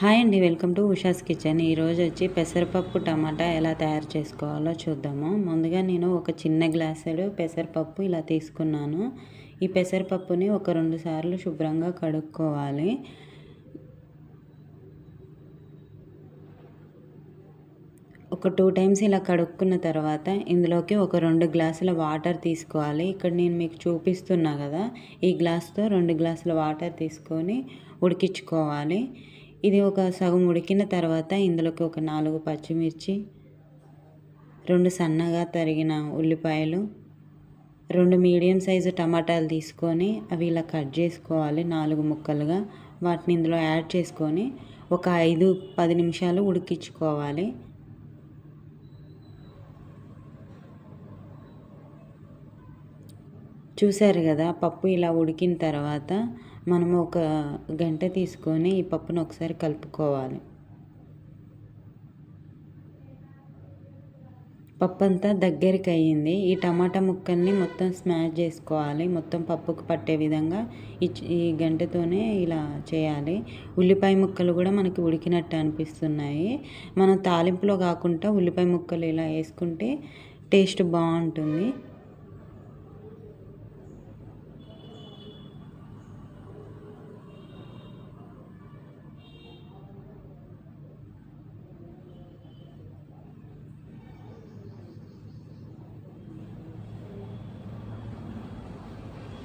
Hi అండి welcome to Usha's kitchen. ఈరోజు వచ్చి పెసరపప్పు టమాటా ఎలా తయారు చేసుకోవాలో చూద్దాము. ముందుగా నేను ఒక చిన్న గ్లాసుడు పెసరపప్పు ఇలా తీసుకున్నాను. ఈ పెసరపప్పుని ఒక రెండు సార్లు శుభ్రంగా కడుక్కోవాలి. ఒక టూ టైమ్స్ ఇలా కడుక్కున్న తర్వాత ఇందులోకి ఒక రెండు గ్లాసుల వాటర్ తీసుకోవాలి. ఇక్కడ నేను మీకు చూపిస్తున్నా కదా ఈ గ్లాస్తో రెండు గ్లాసుల వాటర్ తీసుకొని ఉడికించుకోవాలి. ఇది ఒక సగం ఉడికిన తర్వాత ఇందులోకి ఒక నాలుగు పచ్చిమిర్చి రెండు సన్నగా తరిగిన ఉల్లిపాయలు రెండు మీడియం సైజు టమాటాలు తీసుకొని అవి ఇలా కట్ చేసుకోవాలి నాలుగు ముక్కలుగా. వాటిని ఇందులో యాడ్ చేసుకొని ఒక ఐదు పది నిమిషాలు ఉడికించుకోవాలి. చూశారు కదా పప్పు ఇలా ఉడికిన తర్వాత మనము ఒక గంట తీసుకొని ఈ పప్పును ఒకసారి కలుపుకోవాలి. పప్పు అంతా దగ్గరికి అయ్యింది ఈ టమాటా ముక్కల్ని మొత్తం స్మాష్ చేసుకోవాలి. మొత్తం పప్పుకు పట్టే విధంగా ఈ ఈ గంటతోనే ఇలా చేయాలి. ఉల్లిపాయ ముక్కలు కూడా మనకి ఉడికినట్టు అనిపిస్తున్నాయి. మనం తాలింపులో కాకుండా ఉల్లిపాయ ముక్కలు ఇలా వేసుకుంటే టేస్ట్ బాగుంటుంది.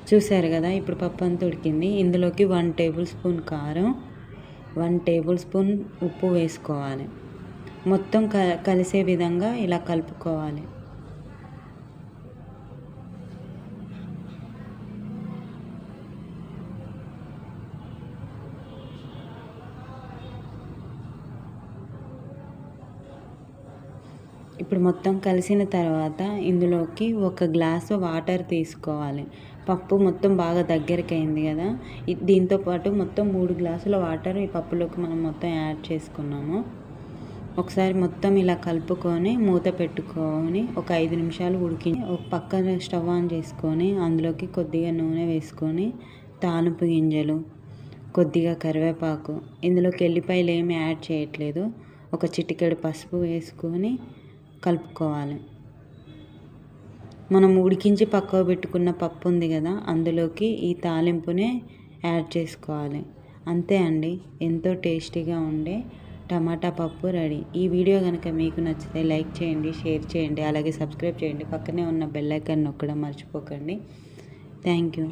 చూసారు కదా ఇప్పుడు పప్పు అంతా ఉడికింది. ఇందులోకి వన్ టేబుల్ స్పూన్ కారం వన్ టేబుల్ స్పూన్ ఉప్పు వేసుకోవాలి. మొత్తం క కలిసే విధంగా ఇలా కలుపుకోవాలి. ఇప్పుడు మొత్తం కలిసిన తర్వాత ఇందులోకి ఒక గ్లాసు వాటర్ తీసుకోవాలి. పప్పు మొత్తం బాగా దగ్గరికి అయింది కదా దీంతో పాటు మొత్తం మూడు గ్లాసుల వాటర్ ఈ పప్పులోకి మనం మొత్తం యాడ్ చేసుకున్నాము. ఒకసారి మొత్తం ఇలా కలుపుకొని మూత పెట్టుకొని ఒక ఐదు నిమిషాలు ఉడికి ఒక పక్కన స్టవ్ ఆన్ చేసుకొని అందులోకి కొద్దిగా నూనె వేసుకొని తానుపు గింజలు కొద్దిగా కరివేపాకు. ఇందులోకి ఎల్లిపాయలు ఏమి యాడ్ చేయట్లేదు. ఒక చిటికెడు పసుపు వేసుకొని కలుపుకోవాలి. మనం ఉడికించి పక్కకు పెట్టుకున్న పప్పు ఉంది కదా అందులోకి ఈ తాలింపునే యాడ్ చేసుకోవాలి. అంతే అండి ఎంతో టేస్టీగా ఉండే టమాటా పప్పు రెడీ. ఈ వీడియో కనుక మీకు నచ్చితే లైక్ చేయండి షేర్ చేయండి అలాగే సబ్స్క్రైబ్ చేయండి. పక్కనే ఉన్న బెల్ ఐకాన్ నొక్కడం మర్చిపోకండి. Thank you.